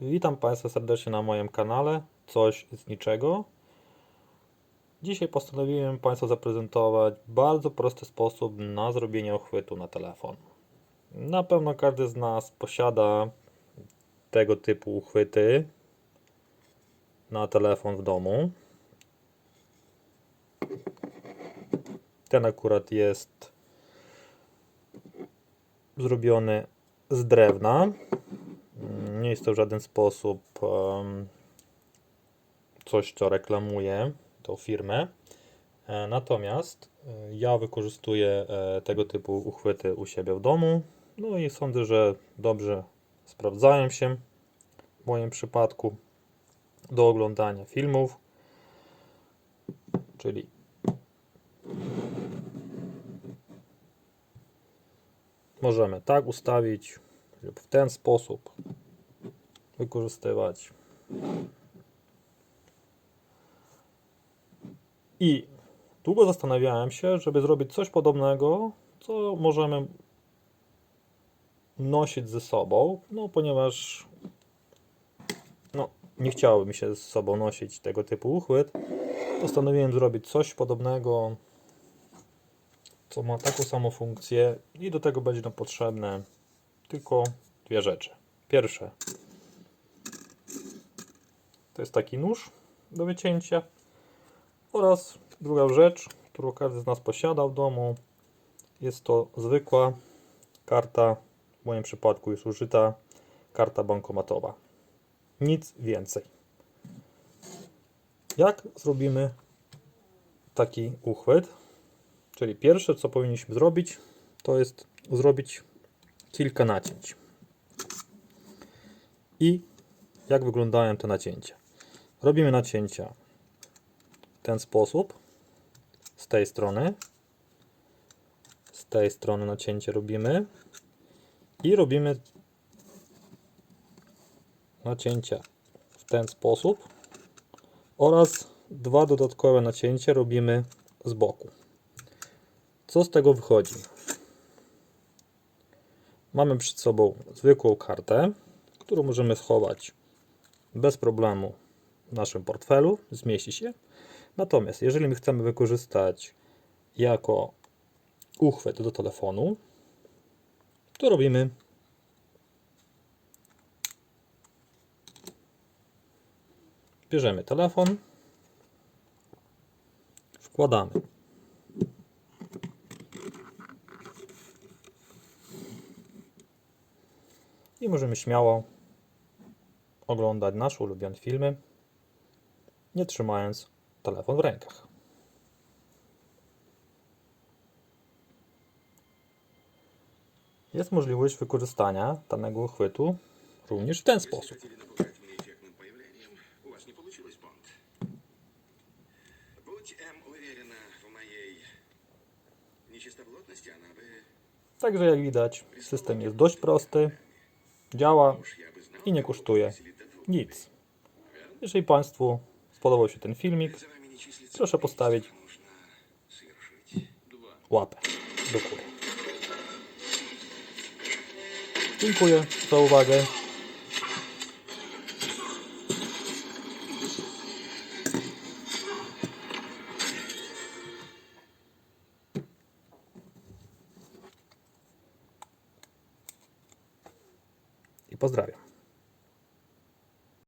Witam Państwa serdecznie na moim kanale Coś z niczego. Dzisiaj postanowiłem Państwu zaprezentować bardzo prosty sposób na zrobienie uchwytu na telefon. Na pewno każdy z nas posiada tego typu uchwyty na telefon w domu. Ten akurat jest zrobiony z drewna. Nie jest to w żaden sposób coś, co reklamuje tą firmę. E, Natomiast e, ja wykorzystuję e, tego typu uchwyty u siebie w domu. No i sądzę, że dobrze sprawdzają się w moim przypadku do oglądania filmów. Czyli możemy tak ustawić lub w ten sposób wykorzystywać. I długo zastanawiałem się, żeby zrobić coś podobnego, co możemy nosić ze sobą, no ponieważ no, nie chciało mi się ze sobą nosić tego typu uchwyt. Postanowiłem zrobić coś podobnego, co ma taką samą funkcję i do tego będzie nam potrzebne tylko dwie rzeczy. Pierwsze to jest taki nóż do wycięcia oraz druga rzecz, którą każdy z nas posiada w domu jest to zwykła karta, w moim przypadku już użyta karta bankomatowa. Nic więcej. Jak zrobimy taki uchwyt? Czyli pierwsze, co powinniśmy zrobić, to jest zrobić kilka nacięć. I jak wyglądają te nacięcia? Robimy nacięcia. W ten sposób, z tej strony, z tej strony nacięcie robimy. I robimy nacięcia w ten sposób. Oraz dwa dodatkowe nacięcia robimy z boku. Co z tego wychodzi? Mamy przed sobą zwykłą kartę, którą możemy schować bez problemu w naszym portfelu, zmieści się. Natomiast jeżeli my chcemy wykorzystać jako uchwyt do telefonu, to robimy bierzemy telefon, wkładamy i możemy śmiało oglądać nasze ulubione filmy, nie trzymając telefon w rękach. Jest możliwość wykorzystania danego chwytu również w ten sposób. Także jak widać, system jest dość prosty, działa i nie kosztuje nic. Jeżeli Państwu spodobał się ten filmik, proszę postawić łapę do góry. Dziękuję za uwagę. I pozdrawiam.